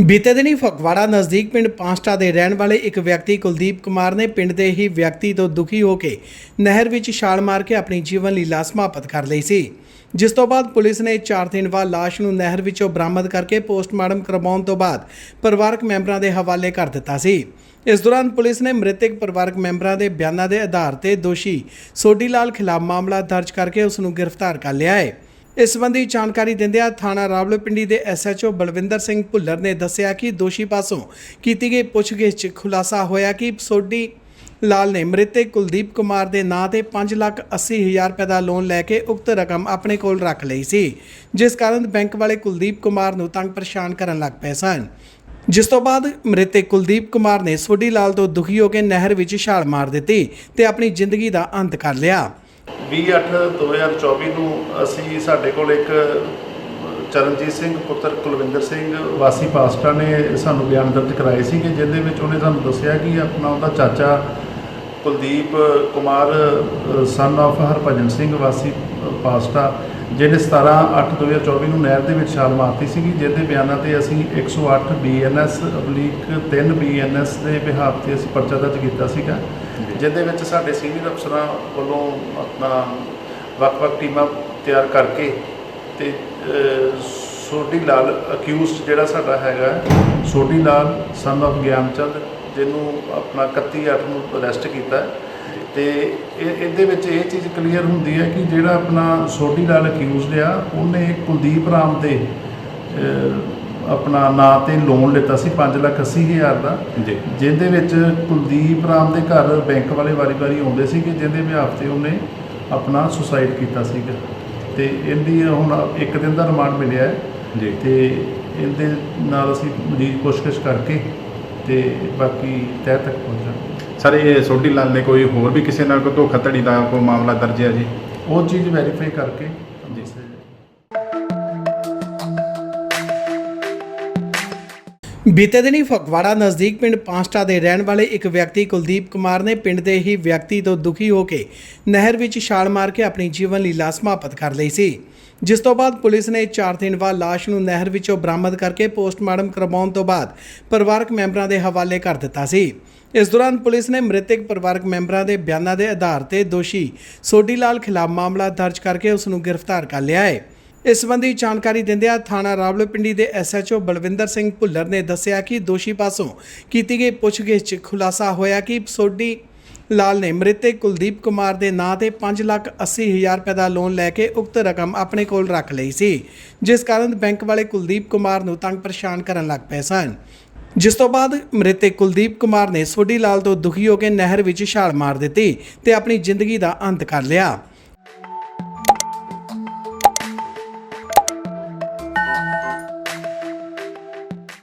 ਬੀਤੇ ਦਿਨੀ ਫਗਵਾੜਾ ਨਜ਼ਦੀਕ ਪਿੰਡ ਪਾਂਸਟਾ ਦੇ ਰਹਿਣ ਵਾਲੇ ਇੱਕ ਵਿਅਕਤੀ ਕੁਲਦੀਪ ਕੁਮਾਰ ਨੇ ਪਿੰਡ ਦੇ ਹੀ ਵਿਅਕਤੀ ਤੋਂ ਦੁਖੀ ਹੋ ਕੇ ਨਹਿਰ ਵਿੱਚ ਛਾਲ ਮਾਰ ਕੇ ਆਪਣੀ ਜੀਵਨ ਲੀਲਾ ਸਮਾਪਤ ਕਰ ਲਈ ਸੀ। ਜਿਸ ਤੋਂ ਬਾਅਦ ਪੁਲਿਸ ਨੇ 4 ਦਿਨ ਬਾਅਦ ਲਾਸ਼ ਨੂੰ ਨਹਿਰ ਵਿੱਚੋਂ ਬਰਾਮਦ ਕਰਕੇ ਪੋਸਟਮਾਰਟਮ ਕਰਵਾਉਣ ਤੋਂ ਬਾਅਦ ਪਰਿਵਾਰਕ ਮੈਂਬਰਾਂ ਦੇ ਹਵਾਲੇ ਕਰ ਦਿੱਤਾ ਸੀ। ਇਸ ਦੌਰਾਨ ਪੁਲਿਸ ਨੇ ਮ੍ਰਿਤਕ ਪਰਿਵਾਰਕ ਮੈਂਬਰਾਂ ਦੇ ਬਿਆਨਾਂ ਦੇ ਆਧਾਰ ਤੇ ਦੋਸ਼ੀ ਸੋਢੀ ਲਾਲ ਖਿਲਾਫ ਮਾਮਲਾ ਦਰਜ ਕਰਕੇ ਉਸ ਨੂੰ ਗ੍ਰਿਫਤਾਰ ਕਰ ਲਿਆ ਹੈ। ਇਸ ਸੰਬੰਧੀ ਜਾਣਕਾਰੀ ਦਿੰਦਿਆਂ ਥਾਣਾ ਰਾਵਲਪਿੰਡੀ ਦੇ ਐਸਐਚਓ ਬਲਵਿੰਦਰ ਸਿੰਘ ਭੁੱਲਰ ਨੇ ਦੱਸਿਆ ਕਿ ਦੋਸ਼ੀ ਪਾਸੋਂ ਕੀਤੀ ਗਈ ਪੁੱਛਗਿੱਛ 'ਚ ਖੁਲਾਸਾ ਹੋਇਆ ਕਿ ਸੋਢੀ ਲਾਲ ਨੇ ਮ੍ਰਿਤਕ ਕੁਲਦੀਪ ਕੁਮਾਰ ਦੇ ਨਾਂ ਤੇ 5 ਲੱਖ 80 ਹਜ਼ਾਰ ਰੁਪਏ ਦਾ ਲੋਨ ਲੈ ਕੇ ਉਕਤ ਰਕਮ ਆਪਣੇ ਕੋਲ ਰੱਖ ਲਈ ਸੀ, ਜਿਸ ਕਾਰਨ ਬੈਂਕ ਵਾਲੇ ਕੁਲਦੀਪ ਕੁਮਾਰ ਨੂੰ ਤੰਗ ਪਰੇਸ਼ਾਨ ਕਰਨ ਲੱਗ ਪਏ ਸਨ। ਜਿਸ ਤੋਂ ਬਾਅਦ ਮ੍ਰਿਤਕ ਕੁਲਦੀਪ ਕੁਮਾਰ ਨੇ ਸੋਢੀ ਲਾਲ ਤੋਂ ਦੁਖੀ ਹੋ ਕੇ ਨਹਿਰ ਵਿੱਚ ਛਾਲ ਮਾਰ ਦਿੱਤੀ ਤੇ ਆਪਣੀ ਜ਼ਿੰਦਗੀ ਦਾ ਅੰਤ ਕਰ ਲਿਆ। 20/8/2024 ਨੂੰ ਅਸੀਂ ਸਾਡੇ ਕੋਲ ਇੱਕ ਚਰਨਜੀਤ ਸਿੰਘ, ਪੁੱਤਰ ਕੁਲਵਿੰਦਰ ਸਿੰਘ ਵਾਸੀ ਪਾਸਟਾ ਨੇ ਸਾਨੂੰ ਬਿਆਨ ਦਰਜ ਕਰਾਏ ਸੀ ਕਿ ਜਿਹਦੇ ਵਿੱਚ ਉਹਨੇ ਸਾਨੂੰ ਦੱਸਿਆ ਕਿ ਆਪਣਾ ਉਹਦਾ ਚਾਚਾ ਕੁਲਦੀਪ ਕੁਮਾਰ ਸਨ of ਹਰਭਜਨ ਸਿੰਘ ਵਾਸੀ ਪਾਸਟਾ, ਜਿਹਨੇ 17/8/2024 ਨੂੰ ਨਹਿਰ ਦੇ ਵਿੱਚ ਛਾਲ ਮਾਰਤੀ ਸੀਗੀ, ਜਿਹਦੇ ਬਿਆਨਾਂ ਤੇ ਅਸੀਂ 108 ਬੀਐਨਐਸ ਅਬਲੀਕ 3 ਬੀਐਨਐਸ ਦੇ ਵਿਹਾਰ ਤੇ ਅਸੀਂ ਪਰਚਾ ਦਰਜ ਕੀਤਾ ਸੀਗਾ। ਜਿਹਦੇ ਵਿੱਚ ਸਾਡੇ ਸੀਨੀਅਰ ਅਫਸਰਾਂ ਵੱਲੋਂ ਆਪਣਾ ਵੱਖ-ਵੱਖ ਟੀਮਾਂ ਤਿਆਰ ਕਰਕੇ ਤੇ ਸੋਢੀ ਲਾਲ ਅਕਿਊਜ਼ਡ ਜਿਹੜਾ ਸਾਡਾ ਹੈਗਾ, ਸੋਢੀ ਲਾਲ ਸਨ of ਗਿਆਨਚੰਦ, ਜਿਹਨੂੰ ਆਪਣਾ 31 ਅੱਠ ਨੂੰ ਅਰੈਸਟ ਕੀਤਾ ਹੈ। ਤੇ ਇਹਦੇ ਵਿੱਚ ਇਹ ਚੀਜ਼ ਕਲੀਅਰ ਹੁੰਦੀ ਹੈ ਕਿ ਜਿਹੜਾ ਆਪਣਾ ਸੋਢੀ ਲਾਲ ਅਕਿਊਜ਼ਡ ਆ, ਉਹਨੇ ਕੁਲਦੀਪ ਰਾਮ ਦੇ ਆਪਣਾ ਨਾਂ ਤੇ ਲੋਨ ਲਿੱਤਾ ਸੀ 5 ਲੱਖ 80 ਹਜ਼ਾਰ ਦਾ। ਜੀ। ਜਿਹਦੇ ਵਿੱਚ ਕੁਲਦੀਪ ਰਾਮ ਦੇ ਘਰ ਬੈਂਕ ਵਾਲੇ ਵਾਰੀ-ਵਾਰੀ ਆਉਂਦੇ ਸੀਗੇ ਜਿਹਦੇ ਵਿਆਹ ਤੇ ਉਹਨੇ ਆਪਣਾ ਸੁਸਾਈਡ ਕੀਤਾ ਸੀਗਾ। ਤੇ ਇਹਦੀ ਹੁਣ ਇੱਕ ਦਿਨ ਦਾ ਰਿਮਾਂਡ ਮਿਲਿਆ ਹੈ। ਜੀ। ਤੇ ਇਹਦੇ ਨਾਲ ਅਸੀਂ ਮਰੀਜ਼ ਪੁੱਛਗਿੱਛ ਕਰਕੇ ਤੇ ਬਾਕੀ ਤਹਿ ਤੱਕ ਪਹੁੰਚਾਂਗੇ ਸਰ ਇਹ ਸੋਢੀ ਲਾਲ ਨੇ ਕੋਈ ਹੋਰ ਵੀ ਕਿਸੇ ਨਾਲ ਕੋਈ ਧੋਖਾਧੜੀ ਦਾ ਕੋਈ ਮਾਮਲਾ ਦਰਜ ਹੈ ਜੀ? ਉਹ ਚੀਜ਼ ਵੈਰੀਫਾਈ ਕਰਕੇ ਜੀ। ਬੀਤੇ ਦਿਨੀ ਫਗਵਾੜਾ ਨਜ਼ਦੀਕ ਪਿੰਡ ਪਾਂਸਟਾ ਦੇ ਰਹਿਣ ਵਾਲੇ ਇੱਕ ਵਿਅਕਤੀ ਕੁਲਦੀਪ ਕੁਮਾਰ ਨੇ ਪਿੰਡ ਦੇ ਹੀ ਵਿਅਕਤੀ ਤੋਂ ਦੁਖੀ ਹੋ ਕੇ ਨਹਿਰ ਵਿੱਚ ਛਾਲ ਮਾਰ ਕੇ ਆਪਣੀ ਜੀਵਨ ਲੀਲਾ ਸਮਾਪਤ ਕਰ ਲਈ ਸੀ। ਜਿਸ ਤੋਂ ਬਾਅਦ ਪੁਲਿਸ ਨੇ 4 ਦਿਨ ਬਾਅਦ ਲਾਸ਼ ਨੂੰ ਨਹਿਰ ਵਿੱਚੋਂ ਬਰਾਮਦ ਕਰਕੇ ਪੋਸਟਮਾਰਟਮ ਕਰਵਾਉਣ ਤੋਂ ਬਾਅਦ ਪਰਿਵਾਰਕ ਮੈਂਬਰਾਂ ਦੇ ਹਵਾਲੇ ਕਰ ਦਿੱਤਾ ਸੀ। ਇਸ ਦੌਰਾਨ ਪੁਲਿਸ ਨੇ ਮ੍ਰਿਤਕ ਪਰਿਵਾਰਕ ਮੈਂਬਰਾਂ ਦੇ ਬਿਆਨਾਂ ਦੇ ਆਧਾਰ ਤੇ ਦੋਸ਼ੀ ਸੋਢੀ ਲਾਲ ਖਿਲਾਫ ਮਾਮਲਾ ਦਰਜ ਕਰਕੇ ਉਸ ਨੂੰ ਗ੍ਰਿਫਤਾਰ ਕਰ ਲਿਆ ਹੈ। ਇਸ ਸੰਬੰਧੀ ਜਾਣਕਾਰੀ ਦਿੰਦਿਆਂ ਥਾਣਾ ਰਾਵਲਪਿੰਡੀ ਦੇ ਐਸਐਚਓ ਬਲਵਿੰਦਰ ਸਿੰਘ ਭੁੱਲਰ ਨੇ ਦੱਸਿਆ ਕਿ ਦੋਸ਼ੀ ਪਾਸੋਂ ਕੀਤੀ ਗਈ ਪੁੱਛਗਿੱਛ 'ਚ ਖੁਲਾਸਾ ਹੋਇਆ ਕਿ ਸੋਢੀ ਲਾਲ ਨੇ ਮ੍ਰਿਤਕ ਕੁਲਦੀਪ ਕੁਮਾਰ ਦੇ ਨਾਂ ਤੇ 5 ਲੱਖ 80 ਹਜ਼ਾਰ ਰੁਪਏ ਦਾ ਲੋਨ ਲੈ ਕੇ ਉਕਤ ਰਕਮ ਆਪਣੇ ਕੋਲ ਰੱਖ ਲਈ ਸੀ, ਜਿਸ ਕਾਰਨ ਬੈਂਕ ਵਾਲੇ ਕੁਲਦੀਪ ਕੁਮਾਰ ਨੂੰ ਤੰਗ ਪਰੇਸ਼ਾਨ ਕਰਨ ਲੱਗ ਪਏ ਸਨ। ਜਿਸ ਤੋਂ ਬਾਅਦ ਮ੍ਰਿਤਕ ਕੁਲਦੀਪ ਕੁਮਾਰ ਨੇ ਸੋਢੀ ਲਾਲ ਤੋਂ ਦੁਖੀ ਹੋ ਕੇ ਨਹਿਰ ਵਿੱਚ ਛਾਲ ਮਾਰ ਦਿੱਤੀ ਤੇ ਆਪਣੀ ਜ਼ਿੰਦਗੀ ਦਾ ਅੰਤ ਕਰ ਲਿਆ।